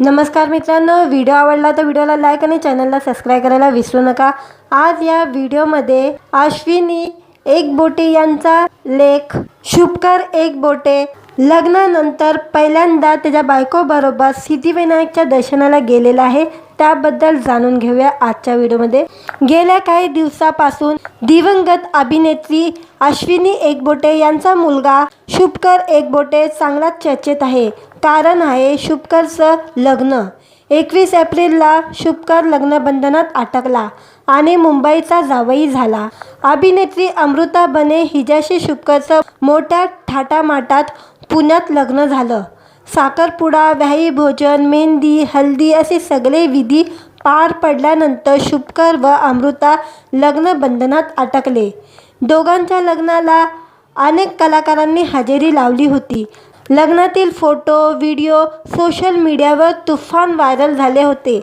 नमस्कार मित्रांनो व्हिडिओ आवडला तर व्हिडिओला लाईक आणि चॅनलला सबस्क्राईब करायला विसरू नका. आज या व्हिडिओमध्ये अश्विनी एक बोटे यांचा लेख शुभकर एक बोटे लग्नानंतर पहिल्यांदा त्याच्या बायकोबरोबर सिद्धिविनायकच्या दर्शनाला गेलेला आहे. त्याबद्दल जाणून घेऊया आजच्या व्हिडिओमध्ये गेल्या काही दिवसापासून दिवंगत अभिनेत्री अश्विनी एकबोटे यांचा मुलगा शुभकर एकबोटे चांगलाच चर्चेत आहे. कारण आहे शुभकरचं लग्न. एकवीस एप्रिलला शुभकर लग्नबंधनात अटकला आणि मुंबईचा जावई झाला. अभिनेत्री अमृता बने हिच्याशी शुभकरचं मोठ्या थाटामाटात पुण्यात लग्न झालं. साखरपुडा व्याही भोजन मेहंदी हल्दी असे सगळे विधी पार पडल्यानंतर शुभकर व अमृता लग्नबंधनात अटकले. दोघांच्या लग्नाला अनेक कलाकारांनी हजेरी लावली होती. लग्नातील फोटो व्हिडिओ सोशल मीडियावर तुफान व्हायरल झाले होते.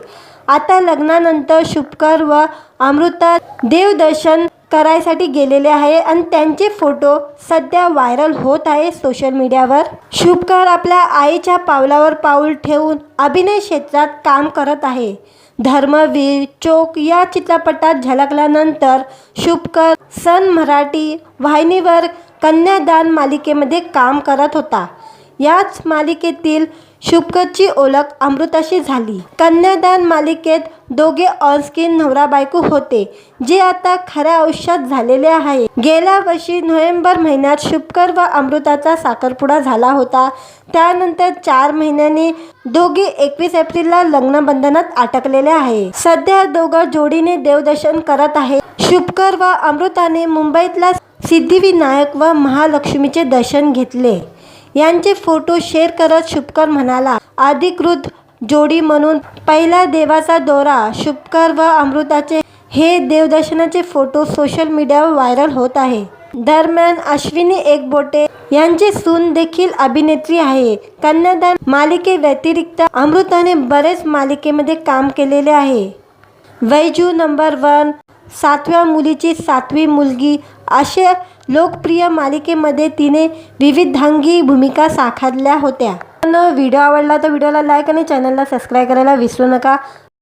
आता लग्नानंतर शुभकर व अमृता देवदर्शन करायसाठी गेलेले आहे आणि त्यांचे फोटो सध्या व्हायरल होत आहे सोशल मीडियावर. शुभकर आपल्या आईच्या पावलावर पाऊल ठेवून अभिनय क्षेत्रात काम करत आहे. धर्मवीर चोक या चित्रपटात झलकल्यानंतर शुभकर सन मराठी वाहिनीवर कन्यादान मालिकेमध्ये काम करत होता. याच मालिकेतील शुभकरची ओळख अमृताशी झाली. कन्यादान मालिकेत दोघे ऑनस्क्रीन नवरा बायको होते जे आता खऱ्या आयुष्यात झालेले आहे. गेल्या वर्षी नोव्हेंबर महिन्यात शुभकर व अमृताचा साखरपुडा झाला होता. त्यानंतर चार महिन्यांनी दोघे एकवीस एप्रिलला लग्नबंधनात अटकलेले आहे. सध्या दोघं जोडीने देवदर्शन करत आहे शुभकर व अमृताने मुंबईतला सिद्धिविनायक व महालक्ष्मीचे दर्शन घेतले. यांचे फोटो शेअर करत शुभकर म्हणाला अधिकृत जोडी म्हणून पहिला देवाचा दौरा शुभकर व अमृताचे हे देवदर्शनाचे फोटो सोशल मीडियावर व्हायरल होत आहे. दरम्यान अश्विनी एकबोटे यांची सून देखील अभिनेत्री आहे. कन्यादान मालिके व्यतिरिक्त अमृताने बरेच मालिकेमध्ये काम केलेले आहे. वैजू नंबर वन सातव्या मुलीची सातवी मुलगी. अशा लोकप्रिय मालिकेमध्ये तिने विविधांगी भूमिका साकारल्या होत्या. व्हिडिओ आवडला तर व्हिडिओला लाईक आणि चॅनलला सबस्क्राईब करायला विसरू नका.